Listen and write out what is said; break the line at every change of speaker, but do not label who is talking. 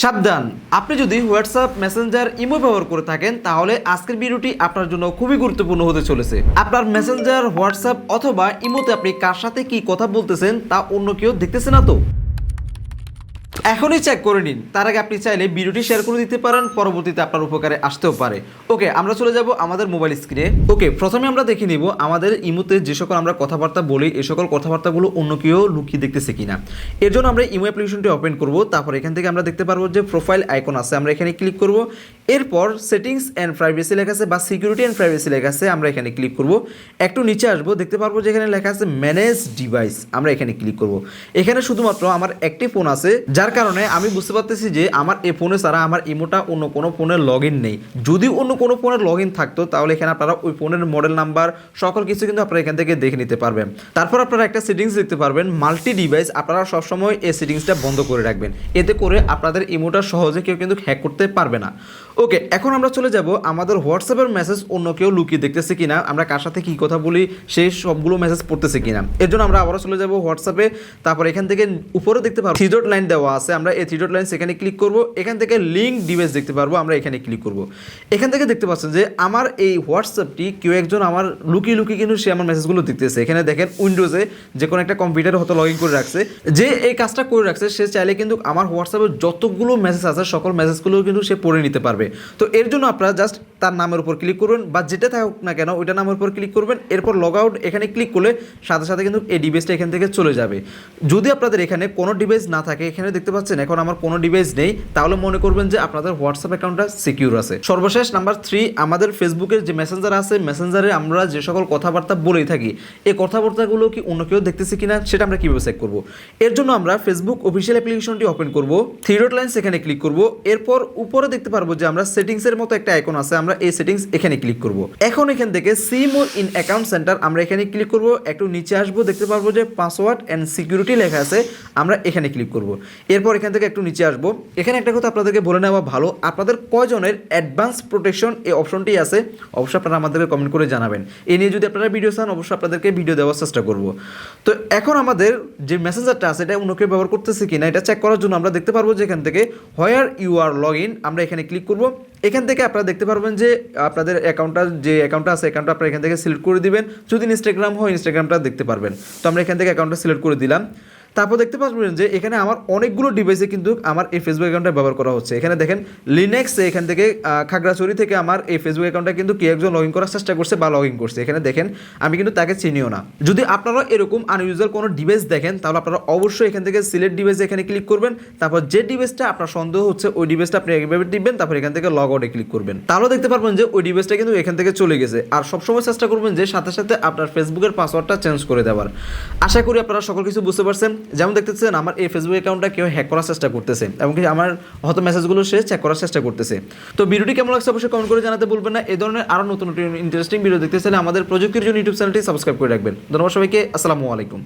সাবধান। আপনি যদি হোয়াটসঅ্যাপ, মেসেঞ্জার, ইমো ব্যবহার করে থাকেন, তাহলে আজকের ভিডিওটি আপনার জন্য খুবই গুরুত্বপূর্ণ হতে চলেছে। আপনার মেসেঞ্জার, হোয়াটসঅ্যাপ অথবা ইমোতে আপনি কার সাথে কি কথা বলতেছেন তা অন্য কেউ দেখতেছে না তো? এখনই চেক করে নিন। তার আগে আপনি চাইলে ভিডিওটি শেয়ার করে দিতে পারেন, পরবর্তীতে আপনার উপকারে আসতেও পারে। ওকে আমরা চলে যাব আমাদের মোবাইল স্ক্রিনে ওকে প্রথমে আমরা দেখে নিব আমাদের ইমোতে যে সকল আমরা কথাবার্তা বলি, এ সকল কথাবার্তাগুলো অন্য কেউ লুকিয়ে দেখতেছে কিনা। এর জন্য আমরা ইমো অ্যাপ্লিকেশনটি ওপেন করব, তারপর এখান থেকে আমরা দেখতে পারব যে প্রোফাইল আইকন আছে। আমরা এখানে ক্লিক করব এরপর সেটিংস অ্যান্ড প্রাইভেসি লেখা আছে বা সিকিউরিটি অ্যান্ড প্রাইভেসি লেখা আছে, আমরা এখানে ক্লিক করব। একটু নিচে আসব, দেখতে পারব যে এখানে লেখা আছে ম্যানেজ ডিভাইস আমরা এখানে ক্লিক করব। এখানে শুধুমাত্র আমার একটি ফোন আছে, যার কারণে আমি বুঝতে পারতেছি যে আমার এই ফোনে ছাড়া আমার ইমোটা অন্য কোনো ফোনে লগ নেই। যদি অন্য কোনো ফোনে লগ থাকতো, তাহলে এখানে আপনারা ওই ফোনের মডেল নাম্বার সকল কিছু কিন্তু আপনারা এখান থেকে দেখে নিতে পারবেন। তারপর আপনারা একটা সেটিংস দেখতে পারবেন মাল্টি ডিভাইস আপনারা সবসময় এই সেটিংসটা বন্ধ করে রাখবেন। এতে করে আপনাদের ইমোটা সহজে কেউ কিন্তু হ্যাক করতে পারবে না। ওকে এখন আমরা চলে যাব আমাদের হোয়াটসঅ্যাপের মেসেজ অন্য কেউ লুকিয়ে দেখতেছে কিনা, আমরা কার সাথে কী কথা বলি সেই সবগুলো মেসেজ পড়তেছে কিনা। এর জন্য আমরা আবারও চলে যাব হোয়াটসঅ্যাপে তারপর এখান থেকে উপরে দেখতে পারব থ্রি ডট লাইন দেওয়া আছে, আমরা এই থ্রি ডট লাইন সেখানে ক্লিক করব, এখান থেকে লিঙ্ক ডিভাইস দেখতে পারব, আমরা এখানে ক্লিক করব। এখান থেকে দেখতে পাচ্ছেন যে আমার এই হোয়াটসঅ্যাপটি কেউ একজন আমার লুকিয়ে লুকিয়ে কিন্তু সে আমার মেসেজগুলো দেখতেছে। এখানে দেখেন উইন্ডোজে যে কোনো একটা কম্পিউটার হয়তো লগ ইন করে রাখছে, যে এই কাজটা করে রাখছে, সে চাইলে কিন্তু আমার হোয়াটসঅ্যাপে যতগুলো মেসেজ আছে, সকল মেসেজগুলো কিন্তু সে পড়ে নিতে পারবে। তো এর জন্য আপনারা জাস্ট তার নামের উপর ক্লিক করবেন বা যেটা থাকুক না কেন ওইটা নামের উপর ক্লিক করবেন, এরপর লগ আউট এখানে ক্লিক করলে সাথে সাথে কিন্তু এই ডিভাইসটা এখান থেকে চলে যাবে। যদি আপনাদের এখানে কোনো ডিভাইস না থাকে, এখানে দেখতে পাচ্ছেন এখন আমার কোনো ডিভাইস নেই, তাহলে মনে করবেন যে আপনাদের হোয়াটসঅ্যাপ অ্যাকাউন্টটা সিকিউর আছে। সর্বশেষ নাম্বার থ্রি আমাদের ফেসবুকের যে মেসেঞ্জার আছে মেসেঞ্জারে আমরা যে সকল কথাবার্তা বলেই থাকি, এই কথাবার্তাগুলো কি অন্য কেউ দেখতেছে কিনা সেটা আমরা কীভাবে চেক করব? এর জন্য আমরা ফেসবুক অফিসিয়াল অ্যাপ্লিকেশনটি ওপেন করব থ্রি ডট লাইন সেখানে ক্লিক করব, এরপর উপরে দেখতে পারব যে আমরা সেটিংসের মতো একটা আইকন আছে, আমরা এই সেটিংস এখানে ক্লিক করব। এখন এখান থেকে see more in account centre আমরা এখানে ক্লিক করব। একটু নিচে আসব, দেখতে পারব যে পাসওয়ার্ড অ্যান্ড সিকিউরিটি লেখা আছে, আমরা এখানে ক্লিক করব। এরপর এখান থেকে একটু নিচে আসব। এখানে একটা কথা আপনাদেরকে বলে নেওয়া ভালো, আপনাদের কয়জনের অ্যাডভান্স প্রোটেকশন এই অপশনটি আছে, অবশ্যই আপনারা আমাদেরকে কমেন্ট করে জানাবেন। এই নিয়ে যদি আপনারা ভিডিও চান, অবশ্যই আপনাদেরকে ভিডিও দেওয়ার চেষ্টা করব। তো এখন আমাদের যে মেসেঞ্জারটা আছে, এটা অন্য কেউ ব্যবহার করতেছে কিনা, এটা চেক করার জন্য আমরা দেখতে পারব যে এখান থেকে where you are log in আমরা এখানে ক্লিক করব। এখান থেকে আপনারা দেখতে পারবেন যে আপনাদের অ্যাকাউন্টটা, যে অ্যাকাউন্টটা আছে, অ্যাকাউন্টটা আপনারা এখান থেকে সিলেক্ট করে দিবেন। যদি ইনস্টাগ্রাম হয়, ইনস্টাগ্রামটা দেখতে পারবেন। তো আমরা এখান থেকে অ্যাকাউন্টটা সিলেক্ট করে দিলাম। তারপর দেখতে পাচ্ছেন যে এখানে আমার অনেকগুলো ডিভাইসে কিন্তু আমার এই ফেসবুক অ্যাকাউন্টটা ব্যবহার করা হচ্ছে। এখানে দেখেন লিনেক্স এখান থেকে খাগড়াছড়ি থেকে আমার এই ফেসবুক অ্যাকাউন্টটা কিন্তু কে একজন লগ ইন করার চেষ্টা করছে বা লগ ইন করছে। এখানে দেখেন, আমি কিন্তু তাকে চিনিও না। যদি আপনারা এরকম আনইউজুয়াল কোনো ডিভাইস দেখেন, তাহলে আপনারা অবশ্যই এখান থেকে সিলেক্ট ডিভাইস এখানে ক্লিক করবেন। তারপর যে ডিভাইসটা আপনার সন্দেহ হচ্ছে, ওই ডিভাইসটা আপনি একভাবে টিপবেন, তারপর এখান থেকে লগ আউটে ক্লিক করবেন। তাহলে দেখতে পারবেন যে ওই ডিভাইসটা কিন্তু এখান থেকে চলে গেছে। আর সবসময় চেষ্টা করবেন যে সাথে সাথে আপনার ফেসবুকের পাসওয়ার্ডটা চেঞ্জ করে দেওয়ার। আশা করি আপনারা সকল কিছু বুঝতে পারছেন। যেমন দেখতেছেন, আমার এই ফেসবুক অ্যাকাউন্টটা কেউ হ্যাক করার চেষ্টা করতেছে এবং কি আমার হয়তো মেসেজগুলো সে চেক করার চেষ্টা করতেছে। তো ভিডিওটি কেমন লাগছে অবশ্যই কমেন্ট করে জানাতে বলবেন না। এই ধরনের আরও নতুন নতুন ইন্টারেস্টিং ভিডিও দেখতে চাইলে আমাদের প্রযুক্তির জন্য ইউটিউব চ্যানেলটি সাবস্ক্রাইব করে রাখবেন। ধন্যবাদ সবাইকে, আসসালামু আলাইকুম।